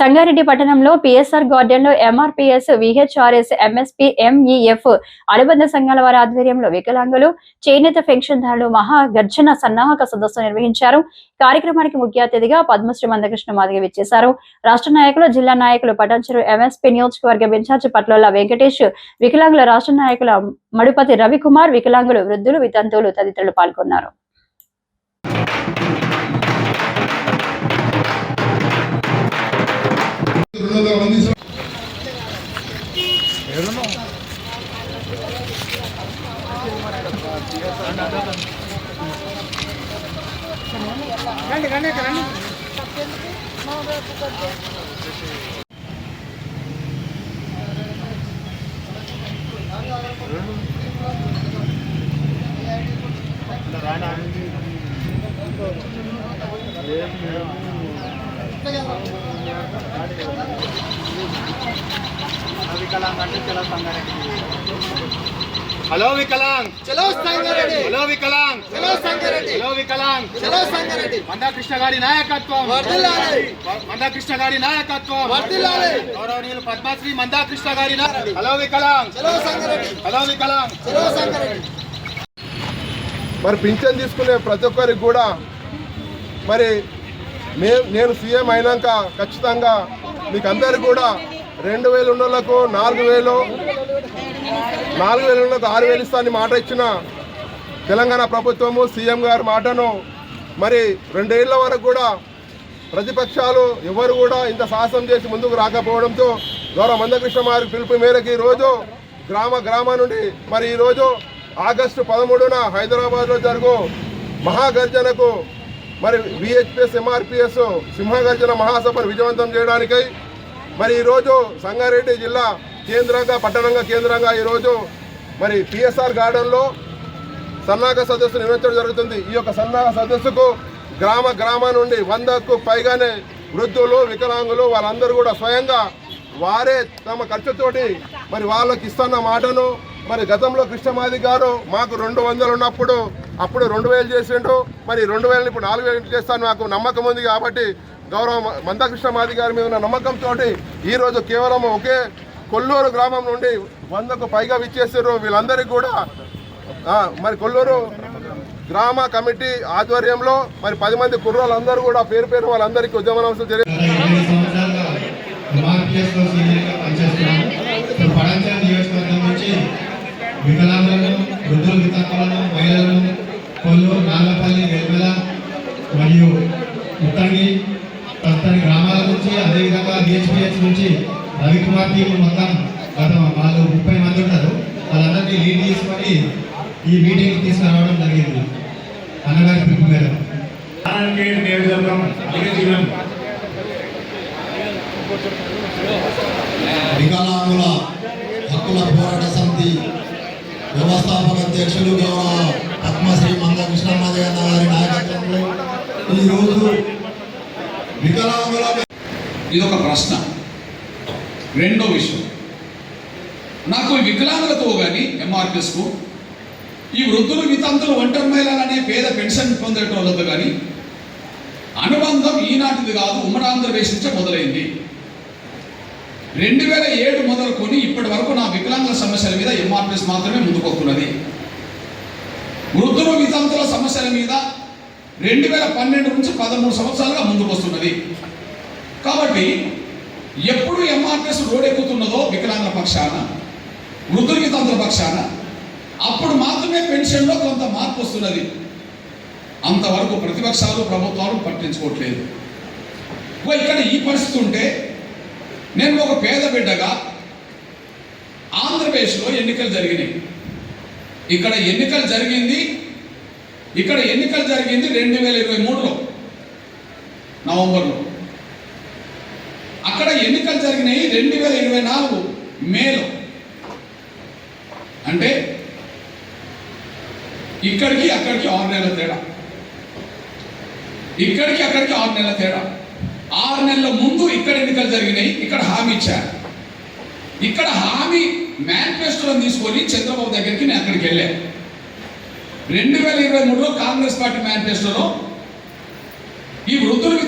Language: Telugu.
సంగారెడ్డి పట్టణంలో పిఎస్ఆర్ గార్డెన్లో ఎంఆర్పిఎస్ విహెచ్ఆర్ఎస్ ఎంఎస్పి ఎంఈఎఫ్ అనుబంధ సంఘాల వారి ఆధ్వర్యంలో వికలాంగులు చేనేత పెన్షన్దారులు మహా గర్జన సన్నాహక సదస్సు నిర్వహించారు. కార్యక్రమానికి ముఖ్య అతిథిగా పద్మశ్రీ మందకృష్ణ మాదిగ విచ్చేశారు. రాష్ట్ర నాయకులు జిల్లా నాయకులు పటాన్చెరు ఎంఎస్పి నియోజకవర్గం ఇన్ఛార్జి పట్లోల వెంకటేష్ వికలాంగుల రాష్ట్ర నాయకుల మడుపతి రవికుమార్ వికలాంగులు వృద్ధులు వితంతువులు తదితరులు పాల్గొన్నారు. Kalau nggak ada, kalau tanggal. Hello Viklang. చలో సంగారెడ్డి. హలో వికలాంగ్. చలో సంగారెడ్డి. హలో వికలాంగ్. చలో సంగారెడ్డి. మందాకృష్ణ గారి నాయకత్వం. వర్ధిల్లాలి. మందాకృష్ణ గారి నాయకత్వం. వర్ధిల్లాలి. గౌరవనీయులు పద్మశ్రీ మందాకృష్ణ గారి హలో వికలాంగ్. చలో సంగారెడ్డి. హలో వికలాంగ్. చలో సంగారెడ్డి. మరి పింఛన్ తీసుకునే ప్రతి ఒక్కరికి కూడా మరి నే నేను సీఎం అయినాక ఖచ్చితంగా మీకు అందరికి కూడా రెండు వేలు ఉన్న వాళ్ళకు నాలుగు వేలు నాలుగు వేలు ఉన్నది ఆరు వేలు ఇస్తానని మాట ఇచ్చిన తెలంగాణ ప్రభుత్వము సీఎం గారి మాటను మరి రెండేళ్ళ వరకు కూడా ప్రతిపక్షాలు ఎవరు కూడా ఇంత సాహసం చేసి ముందుకు రాకపోవడంతో గౌరవ మందకృష్ణ గారి పిలుపు మేరకు ఈరోజు గ్రామ గ్రామం నుండి మరి ఈరోజు ఆగస్టు పదమూడున హైదరాబాద్లో జరుగు మహాగర్జనకు మరి విహెచ్పిఎస్ ఎంఆర్పిఎస్ సింహగర్జన మహాసభను విజయవంతం చేయడానికై మరి ఈరోజు సంగారెడ్డి జిల్లా కేంద్రంగా పట్టణంగా కేంద్రంగా ఈరోజు మరి పిఎస్ఆర్ గార్డెన్లో సన్నాహక సదస్సు నిర్వహించడం జరుగుతుంది. ఈ యొక్క సన్నాహక సదస్సుకు గ్రామ గ్రామం నుండి వందకు పైగానే వృద్ధులు వికలాంగులు వాళ్ళందరూ కూడా స్వయంగా వారే తమ ఖర్చుతోటి మరి వాళ్ళకి ఇస్తున్న మాటను మరి గతంలో కృష్ణమాది గారు మాకు రెండు వందలు ఉన్నప్పుడు అప్పుడు రెండు వేలు చేసిండు. మరి రెండు వేలు ఇప్పుడు నాలుగు వేలు చేస్తాను నాకు నమ్మకం ఉంది కాబట్టి గౌరవ మందకృష్ణ మాది గారి మీద ఉన్న నమ్మకంతో ఈరోజు కేవలం ఒకే కొల్లూరు గ్రామం నుండి వందకు పైగా విచ్చేసారు. వీళ్ళందరికీ కూడా మరి కొల్లూరు గ్రామ కమిటీ ఆధ్వర్యంలో మరి పది మంది కుర్రోళ్ళందరూ కూడా పేరు పేరు వాళ్ళందరికీ ఉద్యమ అవసరం తెలియ వికలాంగులను వితంతులను మహిళలను నాగపల్లి మరియు ఉత్తడి తదితర గ్రామాల నుంచి అదేవిధంగా డిహెచ్పిహెచ్ నుంచి రవికుమార్ టీం మొత్తం గత వాళ్ళు ముప్పై మంది ఉన్నారు. వాళ్ళందరినీ లీడ్ తీసుకొని ఈ మీటింగ్ తీసుకురావడం జరిగింది. అన్నగారి పిలుపు మేరకు. వికలాంగుల హక్కుల పోరాట సమితి వ్యవస్థాపక అధ్యక్షులు గౌరవ పద్మశ్రీ మందకృష్ణమాది గారి నాయకత్వంలో ఈరోజు వికలాంగుల ఇది ఒక ప్రశ్న. రెండో విషయం. నాకు ఈ వికలాంగులతో కానీ ఎంఆర్పిఎస్కు ఈ వృద్ధులు వితంతులు ఒంటరి మహిళలు అనే పేద పెన్షన్ పొందేటోళ్ళతో కానీ అనుబంధం ఈనాటిది కాదు ఉమ్మడి ఆంధ్రప్రదేశ్ నుంచే మొదలైంది. రెండు వేల ఏడు మొదలుకొని ఇప్పటి వరకు నా వికలాంగుల సమస్యల మీద ఎంఆర్పిఎస్ మాత్రమే ముందుకొస్తున్నది వృద్ధులు వితంతుల సమస్యల మీద రెండు వేల పన్నెండు నుంచి పదమూడు సంవత్సరాలుగా ముందుకు వస్తున్నది. కాబట్టి ఎప్పుడు ఎంఆర్పిఎస్ రోడెక్కుతున్నదో వికలాంగుల పక్షాన వృద్ధుల వితంతుల పక్షాన అప్పుడు మాత్రమే పెన్షన్లో కొంత మార్పు వస్తున్నది అంతవరకు ప్రతిపక్షాలు ప్రభుత్వాలు పట్టించుకోవట్లేదు. ఇక్కడ ఈ పరిస్థితి ఉంటే నేను ఒక పేద బిడ్డగా ఆంధ్రప్రదేశ్లో ఎన్నికలు జరిగినాయి. ఇక్కడ ఎన్నికలు జరిగింది ఇక్కడ ఎన్నికలు జరిగింది రెండు వేల ఇరవై మూడులో నవంబర్లో. అక్కడ ఎన్నికలు జరిగినాయి రెండు వేల ఇరవై నాలుగు మేలో. అంటే ఇక్కడికి అక్కడికి ఆరు నెలల తేడా. ఇక్కడికి అక్కడికి ఆరు నెలల తేడా. ఆరు నెలల ముందు ఇక్కడ ఎన్నికలు జరిగినాయి ఇక్కడ హామీ ఇచ్చారు. ఇక్కడ హామీ మేనిఫెస్టోలో తీసుకొని చంద్రబాబు దగ్గరికి నేను అక్కడికి వెళ్ళాను రెండు వేల ఇరవై మూడులో కాంగ్రెస్ పార్టీ మేనిఫెస్టోలో ఈ వృద్ధుల